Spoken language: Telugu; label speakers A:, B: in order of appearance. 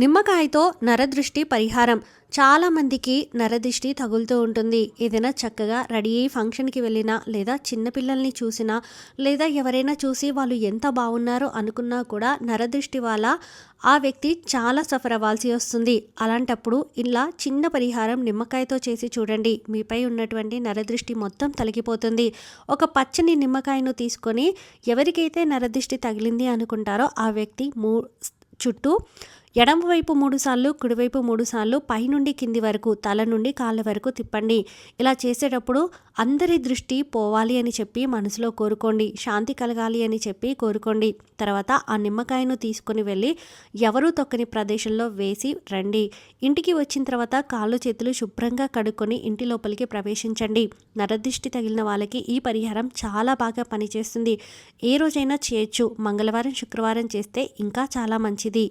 A: నిమ్మకాయతో నరదృష్టి పరిహారం. చాలామందికి నరదృష్టి తగులుతూ ఉంటుంది. ఏదైనా చక్కగా రెడీ అయ్యి ఫంక్షన్కి వెళ్ళినా లేదా చిన్నపిల్లల్ని చూసినా లేదా ఎవరైనా చూసి వాళ్ళు ఎంత బాగున్నారో అనుకున్నా కూడా నరదృష్టి వల్ల ఆ వ్యక్తి చాలా సఫర్ అవ్వాల్సి వస్తుంది. అలాంటప్పుడు ఇలా చిన్న పరిహారం నిమ్మకాయతో చేసి చూడండి. మీపై ఉన్నటువంటి నరదృష్టి మొత్తం తొలగిపోతుంది. ఒక పచ్చని నిమ్మకాయను తీసుకొని ఎవరికైతే నరదృష్టి తగిలింది అనుకుంటారో ఆ వ్యక్తి మూ చుట్టూ ఎడమవైపు మూడుసార్లు కుడివైపు మూడుసార్లు పైనుండి కింది వరకు తల నుండి కాళ్ళ వరకు తిప్పండి. ఇలా చేసేటప్పుడు అందరి దృష్టి పోవాలి అని చెప్పి మనసులో కోరుకోండి. శాంతి కలగాలి అని చెప్పి కోరుకోండి. తర్వాత ఆ నిమ్మకాయను తీసుకుని వెళ్ళి ఎవరూ తొక్కని ప్రదేశంలో వేసి రండి. ఇంటికి వచ్చిన తర్వాత కాళ్ళు చేతులు శుభ్రంగా కడుక్కొని ఇంటి లోపలికి ప్రవేశించండి. నరదృష్టి తగిలిన వాళ్ళకి ఈ పరిహారం చాలా బాగా పనిచేస్తుంది. ఏ రోజైనా చేయొచ్చు. మంగళవారం శుక్రవారం చేస్తే ఇంకా చాలా మంచిది.